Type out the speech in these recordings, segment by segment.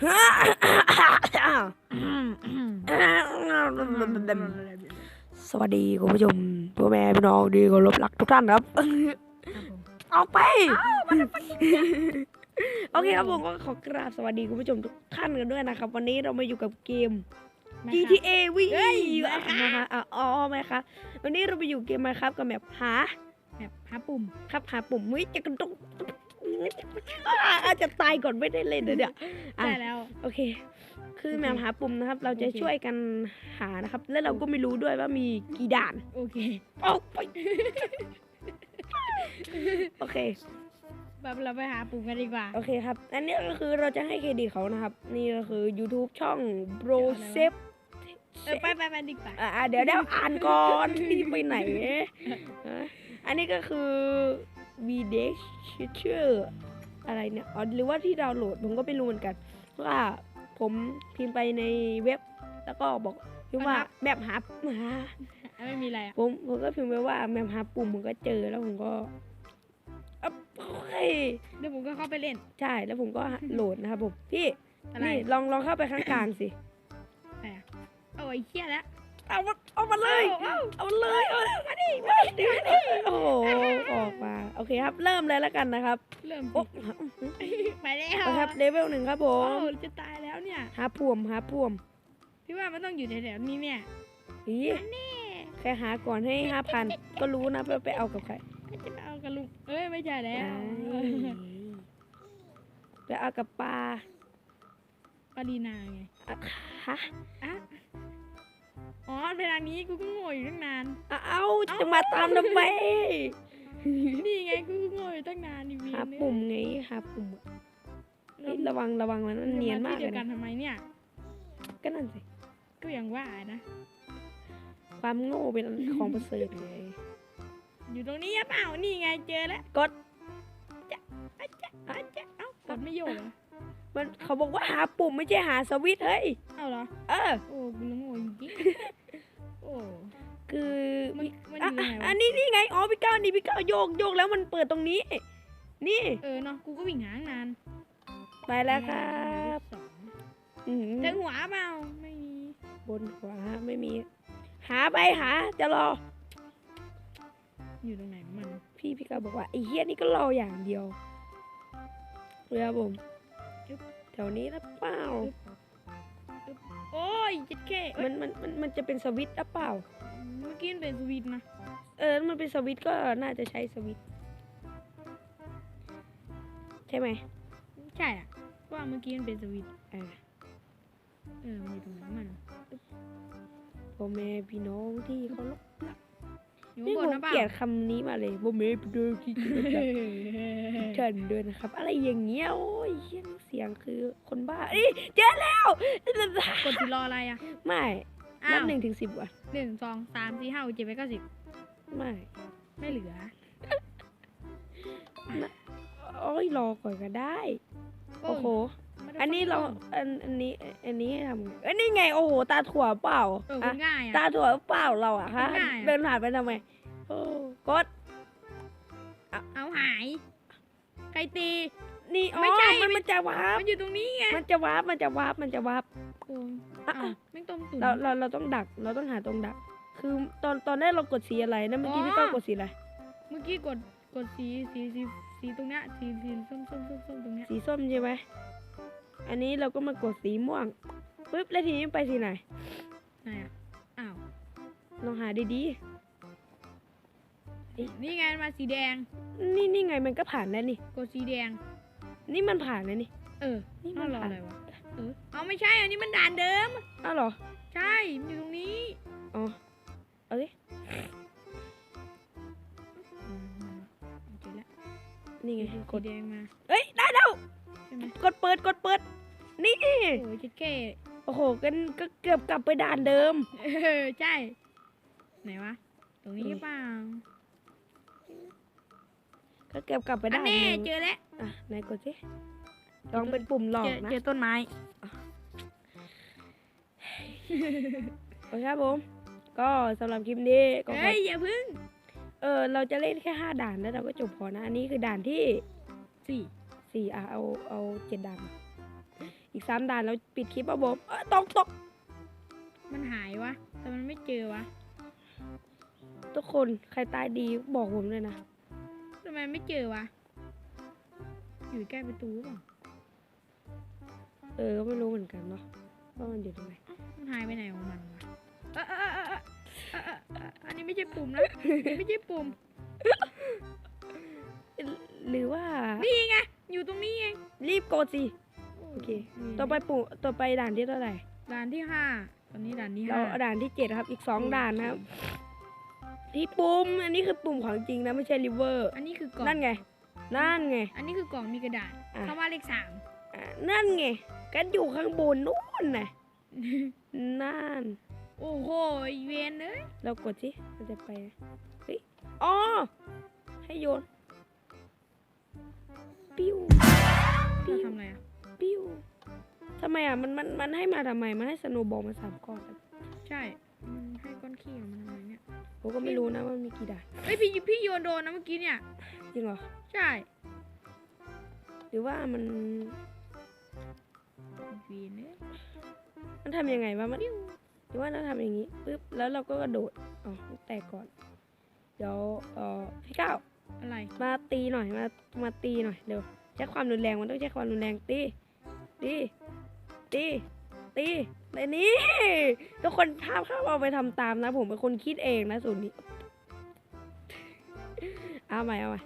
สวัสดีคุณผู้ชมพ่อแม่พี่น้องดีเคารพรักทุกท่านครับ ออกไป โอเคครับผมก็ขอกราบสวัสดีคุณผู้ชมทุกท่านกันด้วยนะครับ วันนี้เรามาอยู่กับเกม GTA V เฮ้ยนะคะอะอ๋อไหมคะวันนี้เราไปอยู่เกมมาครับกับแบบหาแบบหาปุ่ม ครับหาปุ่มเฮ้ยจะกระตุก อะอาจจะตายก่อนไม่ได้เล่นเดี๋ยวเนี่ยอะได้แล้ว โอเค คือโอเคแมวหาปุ่มนะครับ เราจะโอเคช่วยกันหานะครับ แล้วเราก็ไม่รู้ด้วยว่ามีกี่ด่าน โอเคออกไปโอเคแบบเราไปหาปุ่มกันดีกว่า โอเคครับ อันนี้ก็คือเราจะให้เครดิตเขานะครับ นี่ก็คือ YouTube ช่อง Bro เดี๋ยวอะไรวะ s e f เออไปไปไปดีกว่า อ่าเดี๋ยวเดี๋ยวอ่านก่อนรีบไปไหนอะอันนี้ก็คือ v d e x t u r e อะไรเนี่ยอ๋อหรือว่าที่ดาวน์โหลดผมก็ไม่รู้เหมือนกันว่าผมพิมพ์ไปในเว็บ แล้วก็บอกพิมพ์ว่าแบบหาหาไม่มีอะไรอะผมผมก็พิมพ์ไปว่าแมมหาปุ่มผมก็เจอแล้วผมก็เอ้าเฮ้ยเดี๋ยวผมก็เข้าไปเล่น ใช่แล้วผมก็โหลดนะครับผมพี่อะไรนี่ลองลองเข้าไปข้างกลางสิอะไรอะเอาไอ้เหี้ยแล้ว เอามาเอามาเลย เอาเอามาเลยเอาเลยมาดิมาดิมาดิโอ้โหออกมา โอเคครับ เริ่มเลยแล้วกันนะครับเริ่มโอ้สิไปแล้วเอาครับเลเวลหนึ่งครับผโอ้มจะตายแล้วเนี่ยหาพ่วมหาพ่วมพี่ว่ามันต้องอยู่แถวๆนี้เนี่ยอีแน่แค่หาก่อนให้ห้าพันก็รู้นะว่าไปเอากับใครจะไปเอากับลุงเอ้ยไม่ใช่แล้วไปเอากับปลาปารีนาไงอะฮะ อะ อ๋อเวลานี้กูก็โง่อยู่ตั้งนาน เอาจะมาตามทำไมนี่ไงกูก็โง่อยู่ตั้งนานดิวีหาปุ่มไงหาปุ่มอะเฮ้ยระวังระวังมันมันเนียนมากเลเดียยวกันนะทำไมเนี่ย ก็นั่นสิ ก็ยังว่านะ ความโง่เป็นของประเสริฐไงอยู่ตรงนี้หรือเปล่า นี่ไงเจอแล้วกด อาจจะอาจจะเอ้ากดไม่โยกเหรอมันเขาบอกว่าหาปุ่มไม่ใช่หาสวิตช์เฮ้ย เอ้าเหรอ เออ โอ้กูละโง่จริงๆโอ้ คือมันมันออะยู่ตรงอะไหนอัวะนนี้นี่ไงอ๋อพี่ก้าวนี่พี่ก้าวโยกโยกแล้วมันเปิดตรงนี้ นี่เออเนาะกูก็วิ่งหาตั้งนานไปแล้วครับสองอืมเจอหัวเปล่าไม่มีบนขวาไม่มี หาไปหา จะรอ อยู่ตรงไหนของมันพี่พี่ก้าวบอกว่าไอ้เฮียนี่ก็รออย่างเดียวเรือผมแถวนี้หรือเปล่า โอ้ยเจ็ดเคเอ้มัยนมันมันมันจะเป็นสวิตช์หรือเปล่าเมื่อ กี้มันเป็นสวิตช์นะ เออ มันเป็นสวิตช์ก็น่าจะใช้สวิตช์ใช่ไหม ใช่อะว่าเมื่อกี้มันเป็นสวิตช์อ่าเออมันอยู่ตรงไหนของมันพ่อแม่พี่น้องที่เขารักอยู่นี่ข้างผบนมนะเปล่าเกลียดคำนี้มาเลยพ่อแม่พี่น้องที่เขารักเชิญด้วยนะครับ อะไรอย่างเงี้ยโอ้ยเหี้ยเสียงคือคนบ้าเอ้ยเจอแล้วกดที่รออะไรอะ ไม่อ้า นับวหนึ่งถึงสิบว่ะ หนึ่งสองสามสี่ห้าหกเจ็ดแปดเก้าสิบไม่ไม่เหลือ โอ้ยรอก่อนก็ได้ โอ้โหไม่ได้อันนี้เราฟังอัน อันนี้ อันนี้ให้ทำไงเอ้ยนี่ไง โอ้โห ตาถั่วเปล่าเอออะมันง่ายอะตาถั่วเปล่าเราอะฮะ ง่ายอะ เดินผ่านไปทำไมโอ้กดเอาหาย ใครตี นี่อ๋อไม่ใช่มันไม่ มันจะวาร์ปมันอยู่ตรงนี้ไงมันจะวาร์ปมันจะวาร์ปมันจะวาร์ปโอ้ยอะอ้าวแม่งต้มตุ๋น เราเราเราต้องดักเราต้องหาตรงดัก คือตอนตอนแรกเรากดสีอะไรนะเมื่อกี้อ๋อ พี่ก้าวกดสีอะไรเมื่อกี้กดกดสีสีสีสีตรงเนี้ยสีสีส้มส้มส้มส้มตรงเนี้ยสีส้มใช่ไหมอันนี้เราก็มากดสีม่วงปุ๊บแล้วทีนี้ไปสีไหนไหนอะอ้าวลองหาดีนี่ไงมาสีแดง ๆนี่นี่ไงมันก็ผ่านแล้วนี่ กดสีแดง นี่มันผ่านแล้วนี่ เออนี่เอามันรอผ่านอะไรวะเออเอาไม่ใช่อันนี้มันด่านเดิม อ้าวเหรอ ใช่มันอยู่ตรงนี้ อ๋อ เอาดิอืมเจอแล้วนี่ไงสีกดแดงมา เอ้ย ได้แล้วใช่ไหมกดเปิด กดเปิด นี่ โอ้ยเจ็ดเคโอ้โห กันก็เกือบกลับไปด่านเดิม เออ ใช่ ไหนวะ ตรงนี้หรือเปล่า ก็เกือบกลับไปอันด่านแน่เดิมเจอแล้วอะไหนกดสิลองเป็นปุ่มหลอเจกอนะเจอต้นไม้ โอเคครับผม ก็สำหรับคลิปนี้ก็ขอเฮ้ยอย่าพึ่งเออเราจะเล่นแค่ห้าด่านแล้วเราก็จบพอนะ อันนี้คือด่านที่ สี่สี่อะเอาเอาเจ็ดด่านอีกอีกสามด่านแล้วปิดคลิปครับผมเอ้ยตกตกมันหายวะ แต่มันไม่เจอวะ ทุกคนใครตายดีบอกผมเลยนะทำไมไม่เจอวะ อยู่ใกล้ประตูหรือเปล่าเออก็ไม่รู้เหมือนกันเนาะว่ามันอยู่ตรงไหนมันหายไปไหนของมันวะเอะเอะเอะเอะเอะเอะเอะอันนี้ไม่ใช่ปุ่มนะอันนี้ไม่ใช่ปุ่ม หรือว่า นี่ไง อยู่ตรงนี้เองรีบกดสิ โอเค ต่อไปปู่ต่อไปด่านที่เท่าไหร่ด่านที่ห้าตอนนี้ด่านที่เราห้าเอาด่านที่เจ็ดครับ อีกสองด่านนะครับ ที่ปุ่ม อันนี้คือ ปุ่มของจริงนะไม่ใช่ริเวอร์อันนี้คือกล่องนั่นไง นั่นไง อันนี้คือกล่องมีกระดาษอะ คำว่าเลขสามอะนั่นไงกันอยู่ข้างบนนู่นน่ะนั่น โอ้โหอีเวนเลยเรากดสิมันจะไปนะเฮ้ยอ๋อ ให้โยน ปิ้ว เราทำอะไรอะ ปิ้วทำไมอะ มัน มัน มันให้มาทำไม มันให้สโนว์บอลมาสามก้อนอะใช่มันให้ก้อนขี้ออกมาทำไมเนี่ย ผมก็ไม่รู้นะว่ามันมีกี่ด่านเอ้ยพี่พี่โยนโดนนะเมื่อกี้เนี่ย จริงเหรอ ใช่ หรือว่ามันอีเวนเลยมันทำยังไงวะมันหรือว่าเราทำอย่างนี้ปึ๊บแล้วเราก็กระโดดอ๋อแตกก่อน เดี๋ยวเอ่อพี่ก้าวอะไร มาตีหน่อยมามาตีหน่อยเร็วใช้ความรุนแรงมันต้องใช้ความรุนแรงตีตีตี ตีในนี้ ทุกคนภาพข้าเอาไปทำตามนะ ผมเป็นคนคิดเองนะสูตรนี้ เอาใหม่เอาใหม่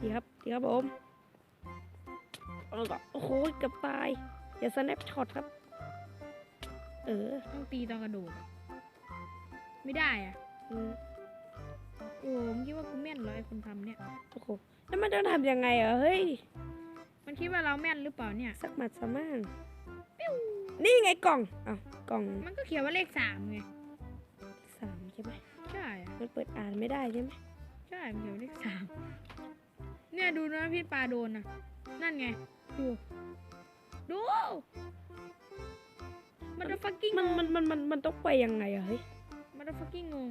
ดีครับดีครับผมเอาก่อนโอ้โหเกับตาย อย่าสแนปช็อตครับ เออ ต้องตีตอนกระโดดอะไม่ได้อะอืมโอ้ผมคิดว่ากูแม่นเหรอไอคนทำเนี่ย โอ้โห แล้วมันจะทำยังไงอะเฮ้ย มันคิดว่าเราแม่นหรือเปล่าเนี่ย สักหมัดสมาน นี่ไงกล่องอ้าวกล่องมันก็เขียนว่าเลขสามไงสามใช่ไหมใช่อะมันเปิดอ่านไม่ได้ใช่ไหมใช่มันเขียนว่าเลขสามเนี่ยดูนะพี่ปลาโดนนะนั่นไง ดู ดู มันจะฟักกิ้งมันงงมันมันมันมันต้องไปยังไงอะเฮ้ยมันจะฟักกิ้งงง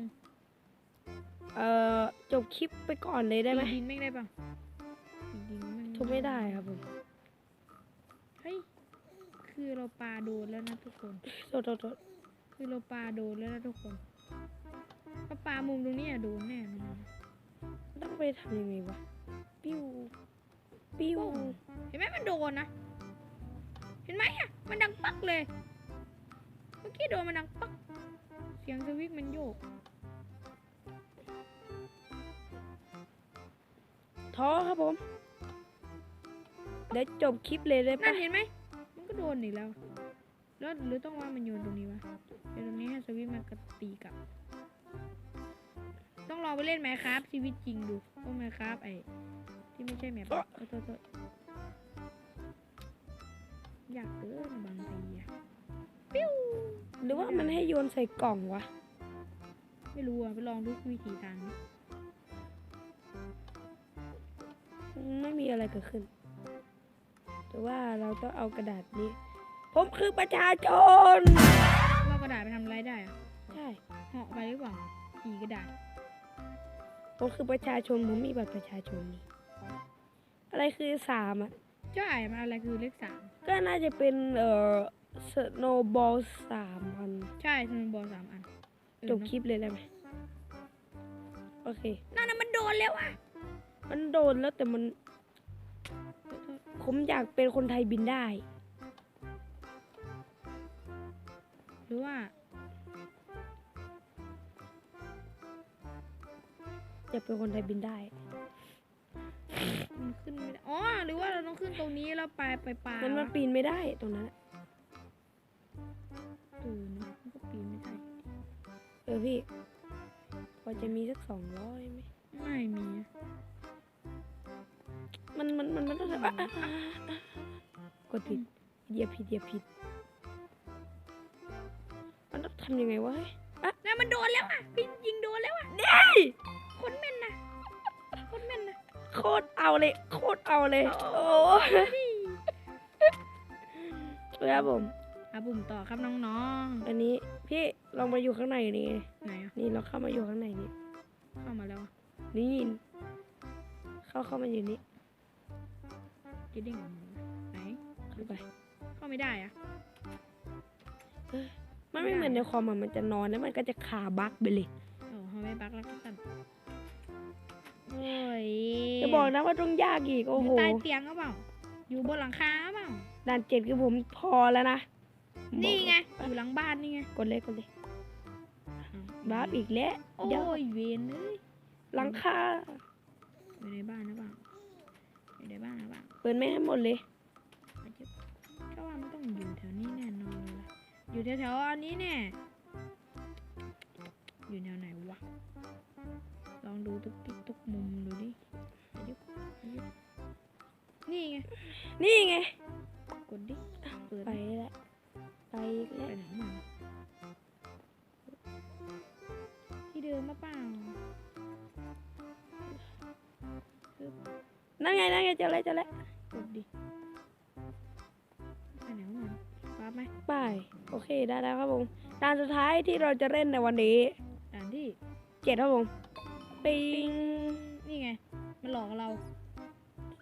เอ่อจบคลิปไปก่อนเลยได้ไหมตีดินไม่ได้ป่ะตีดินมันทุบไม่ได้ครับผมเฮ้ย คือเราปลาโดนแล้วนะทุกคน โทษโทษโทษคือเราปลาโดนแล้วนะทุกคนถ้าปลามุมตรงนี้อะโดนแน่นอนต้องไปทำยังไงวะ ปิ้ว ปิ้ว เห็นไหมมันโดนนะ เห็นไหมอะมันดังปักเลย เมื่อกี้โดนมันดังปัก เสียงสวิตช์มันโยก ท้อครับผม เดี๋ยวจบคลิปเลยได้นั่ปะนเห็นไหมมันก็ โดนอีกแล้ว แล้วหรือต้องว่ามันโยนตรงนี้วะเดี๋ยวตรงนี้ให้สวิตช์มันกระตีกลับ ต้องลองไปเล่นไหมครับชีวิตจริงดูว่าไหมครับไอ้ที่ไม่ใช่แมปอะโทษโทษโทษอยากเกินบางทีอะปิ้วหรือว่ามันให้โยนใส่กล่องวะ ไม่รู้อะไปลองทุกวิธีทางดิไม่มีอะไรเกิดขึ้น แต่ว่าเราต้องเอากระดาษนี้ ผมคือประชาชนเรากระดาษไปทำอะไรได้อะใช่เหาะไปหรือเปล่าขี่กระดาษผมคือประชาชนผมมีบัตรประชาชนนี่อะไรคือสามอะใช่มันอะไรคือเลขสามก็น่าจะเป็นเอ่อสโนบอลสามอันใช่มันบอลสามอันเออจบเนอะคลิปเลยได้ไหมโอเค นั่นน่ะมันโดนแล้วอะมันโดนแล้วแต่มันโทษโทษ ผมอยากเป็นคนไทยบินได้ หรือว่าอยากเป็นคนไทยบินได้ มันขึ้นไม่ได้ อ๋อ หรือว่าเราต้องขึ้นตรงนี้แล้วไปไปปลามันมันวะปีนไม่ได้ตรงนั้นอะเออเนอะมันก็ปีนไม่ได้ เออพี่ พอจะมีสักสองร้อยไหม ไม่มีอะ มันมันมันมันต้องอะอะอะอะกดผิดเหยียบผิดเหยียบผิด มันต้องทำยังไงวะเฮ้ยนั่นมันโดนแล้วอะพี่ยิงโดนแล้วอะได้คนแม่นนะคนแม่นนะโคตรเอาเลย โคตรเอาเลย โอ้ยครับผมอะบุ่มต่อครับน้องอันนี้พี่ลองมาอยู่ข้างในนี่ๆไหนอะนี่เราเข้ามาอยู่ข้างในนี่ เข้ามาแล้วอะนี่ เข้าเข้ามาอยู่นี่ จะเด้งออกมาไหนเข้าไปเข้าเข้าไม่ได้อะมันไม่เหมือนในคอมอะมันจะนอนแล้วมันก็จะคาบักไปเลยโอ้เขาไม่บักแล้วก็ตันโอ้ยจะบอกนะว่าต้องยากอีกอโอ้โหยู่ใต้เตียงหรือเปล่า อยู่บนหลังคาหรือเปล่าด่านเจ็ดคือผมพอแล้วนะนี่ไงอยู่หลังบ้านนี่ไงกดเลยกดเลยบักอีกแล้วโอ้เดี๋ยวยเวนเลยหลังคาอยู่ในบ้านหรือเปล่า อยู่ในบ้านหรือเปล่าเปิดไม่ให้หมดเลยอาจจะก็ว่ามันต้องอยู่แถวนี้แน่นอนเลยล่ะอยู่แถวๆอันนี้แน่อยู่แนวไหนวะ ลองดูทุกทิศทุกมุมดูดิอายุอายุนี่ไง นี่ไง กดดิ เปิดไปแล้วไปอีกไปแล้วไหนของมันที่เดิมมาเปล่ นั่นไงนั่นไงเจอแล้วเจอแล้วกดดิไปไหนของมันปั๊บไหมไปโอเคได้แล้วครับผมด่านสุดท้ายที่เราจะเล่นในวันนี้ด่านที่เจ็ดครับผมปิงนี่ไง มันหลอกเรา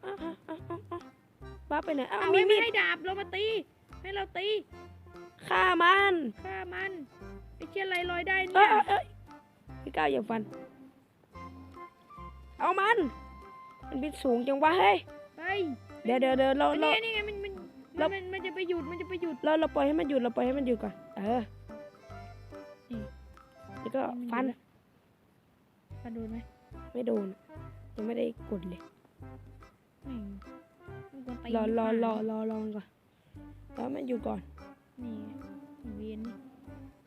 อ้าวอ้าวอ้าวอ้าวอ้าวบ้าไปไหนอ้าวเอามีไม่มีดให้ดาบเรามาตี ให้เราตีฆ่ามันฆ่ามันไอ้เชี่ยอะไรลอยได้เอ้เนี่ยยเอ้ยเอ้ยพี่ก้าวอย่าฟัน เอามัน มันบินสูงจังวะเฮ้ยเฮ้ยเดี๋ยวเดี๋ยวเดี๋ยวเราอันเรานี้นี่ไงมันมันเรา มันมันจะไปหยุดมันจะไปหยุดเราเราปล่อยให้มันหยุดเราปล่อยให้มันหยุดก่อนเออนี่แล้วก็ให้มัฟันหยุดแล้วฟันโดนไหมไม่โดนยังไม่ได้กดเลยไม่มันควรตีรอรอหรเปอล่ารอรอก่อนรอให้มันหยุดก่อน นี่ไงเวียนนี่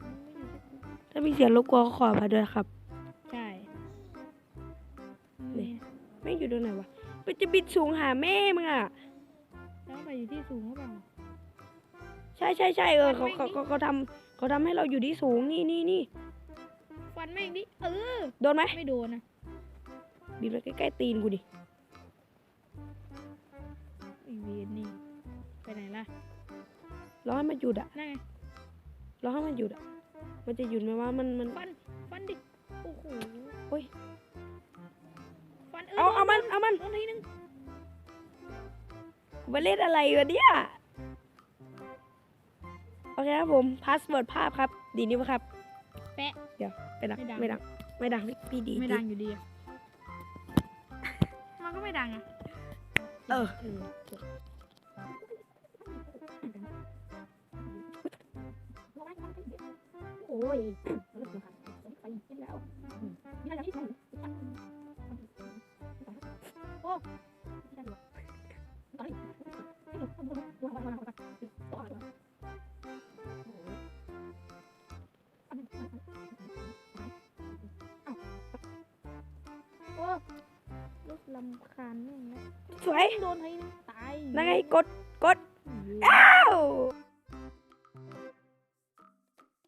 มันไม่หยุดสักทีถ้ามีเสียงรบกวนก็ขออภัยด้วยนะครับ อยู่ตรงไหนวะมันจะบินสูงหาแม่มึงอะแล้วไปอยู่ที่สูงหรือเปล่าใช่ใช่ใช่เออเขามันไม่เขาเขาเขาทำเขาทำให้เราอยู่ที่สูงนี่นี่นี่ฟันแม่งดิเออโดนไหมไม่โดนนะบินไปใกล้ๆตีนกูดิไอเวียนนี่ไปไหนล่ะรอให้มันหยุดอะนั่นไงรอให้มันหยุดอะมันจะหยุดไหมว่ามันมันฟันฟันดิโอ้โหโอ้ย ฟันเอเอาอเอามันโดเอามันโดนทีนึงมาเล่นอะไรวะเนี่ยโอเคครับผมพาสเวิร์ดภาพครับ ดีนิ้วครับ แปะ เดี๋ยวไปดังไม่ดัง ไม่ดังไม่ดังพี่ดีไม่ดังอยู่ดีอะมันก็ไม่ดังอะเออเออ โอ้ยลูกลำคาญแม่งแล้วสวย โดนทีนึงตายนั่นไงกดกดเว้ยอ้าว